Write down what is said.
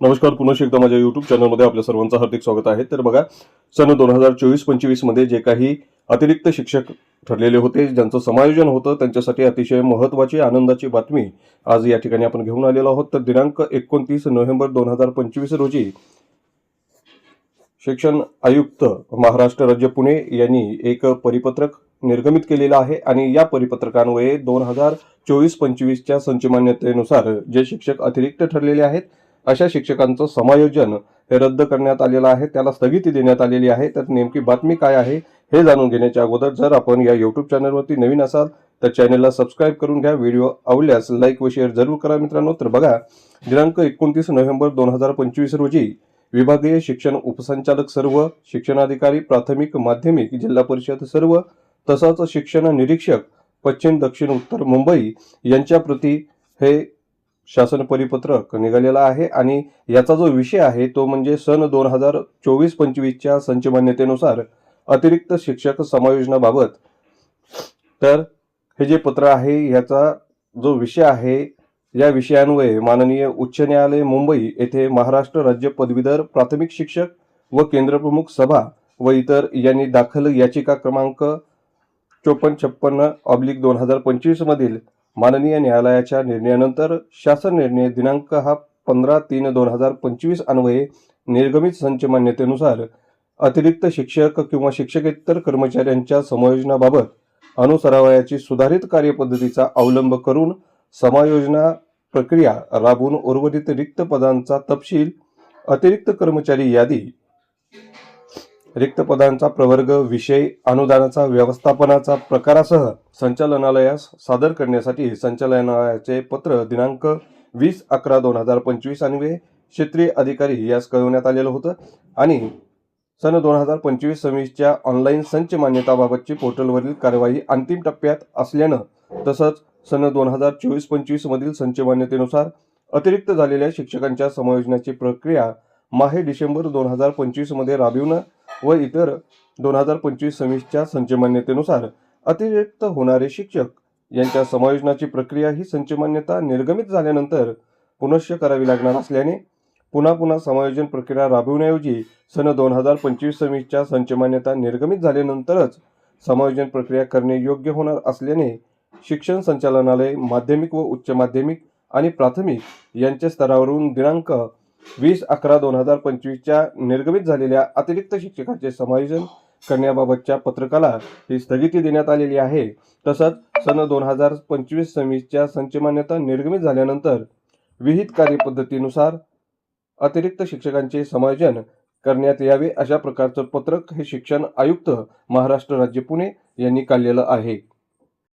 नमस्कार पुन्हा एकदा माझ्या युट्यूब चॅनलमध्ये आपल्या सर्वांचं हार्दिक स्वागत आहे. तर बघा सन दोन हजार चोवीस पंचवीसमध्ये जे काही अतिरिक्त शिक्षक ठरलेले होते ज्यांचं समायोजन होतं त्यांच्यासाठी अतिशय महत्त्वाची आनंदाची बातमी आज या ठिकाणी आपण घेऊन आलेलो आहोत. तर दिनांक एकोणतीस नोव्हेंबर दोन हजार पंचवीस रोजी शिक्षण आयुक्त महाराष्ट्र राज्य पुणे यांनी एक परिपत्रक निर्गमित केलेलं आहे आणि या परिपत्रकान्वये दोन हजार चोवीस पंचवीसच्या संचमान्यतेनुसार जे शिक्षक अतिरिक्त ठरलेले आहेत अशा शिक्षकांचं समायोजन हे रद्द करण्यात आलेलं आहे त्याला स्थगिती देण्यात आलेली आहे. तर नेमकी बातमी काय आहे हे जाणून घेण्याच्या अगोदर जर आपण या युट्यूब चॅनलवरती नवीन असाल तर चॅनलला सबस्क्राईब करून घ्या. व्हिडिओ आवडल्यास लाईक व शेअर जरूर करा मित्रांनो. तर बघा दिनांक एकोणतीस नोव्हेंबर दोन हजार पंचवीस रोजी विभागीय शिक्षण उपसंचालक सर्व शिक्षणाधिकारी प्राथमिक माध्यमिक जिल्हा परिषद सर्व तसंच शिक्षण निरीक्षक पश्चिम दक्षिण उत्तर मुंबई यांच्या प्रती हे शासन परिपत्रक निघालेलं आहे आणि याचा जो विषय आहे तो म्हणजे सन दोन हजार चोवीस पंचवीसच्या संच मान्यतेनुसार अतिरिक्त शिक्षक समायोजनाबाबत तर हे जे पत्र आहे याचा जो विषय आहे या विषयान्वये माननीय उच्च न्यायालय मुंबई येथे महाराष्ट्र राज्य पदवीधर प्राथमिक शिक्षक व केंद्रप्रमुख सभा व इतर यांनी दाखल याचिका क्रमांक चोपन्न छप्पन्न ऑब्लिक दोन हजार पंचवीसमधील माननीय न्यायालयाच्या निर्णयानंतर शासन निर्णय दिनांक हा पंधरा तीन दोन हजार पंचवीस अन्वये निर्गमित संच मान्यतेनुसार अतिरिक्त शिक्षक किंवा शिक्षकेतर कर्मचाऱ्यांच्या समायोजनाबाबत अनुसरावयाची सुधारित कार्यपद्धतीचा अवलंब करून समायोजना प्रक्रिया राबवून उर्वरित रिक्त पदांचा तपशील अतिरिक्त कर्मचारी यादी रिक्त पदांचा प्रवर्ग विषय अनुदानाचा व्यवस्थापनाचा प्रकारासह संचालनालयास सादर करण्यासाठी संचालनालयाचे पत्र दिनांक वीस अकरा दोन हजार पंचवीस अन्वये क्षेत्रीय अधिकारी यास कळवण्यात आलेलं होतं. आणि सन दोन हजार पंचवीस सव्वीसच्या ऑनलाईन संच मान्यताबाबतची पोर्टलवरील कार्यवाही अंतिम टप्प्यात असल्यानं तसंच सन दोन हजार चोवीस पंचवीस मधील संच मान्यतेनुसार अतिरिक्त झालेल्या शिक्षकांच्या समायोजनाची प्रक्रिया माहे डिसेंबर दोन हजार पंचवीसमध्ये राबविणं व इतर दोन हजार पंचवीस सव्वीसच्या संचमान्यतेनुसार अतिरिक्त होणारे शिक्षक यांच्या समायोजनाची प्रक्रिया ही संचमान्यता निर्गमित झाल्यानंतर पुनश्च करावी लागणार असल्याने पुन्हा पुन्हा समायोजन प्रक्रिया राबविण्याऐवजी सन दोन हजार पंचवीस सव्वीसच्या संचमान्यता निर्गमित झाल्यानंतरच समायोजन प्रक्रिया करणे योग्य होणार असल्याने शिक्षण संचालनालय माध्यमिक व उच्च माध्यमिक आणि प्राथमिक यांच्या स्तरावरून दिनांक वीस अकरा दोन हजार पंचवीसच्या निर्गमित झालेल्या अतिरिक्त शिक्षकाचे समायोजन करण्याबाबतच्या पत्रकाला ही स्थगिती देण्यात आलेली आहे. तसंच सन दोन हजार पंचवीस सव्वीसच्या संचमान्यता निर्गमित झाल्यानंतर विहित कार्यपद्धतीनुसार अतिरिक्त शिक्षकांचे समायोजन करण्यात यावे अशा प्रकारचं पत्रक हे शिक्षण आयुक्त महाराष्ट्र राज्य पुणे यांनी काढलेलं आहे.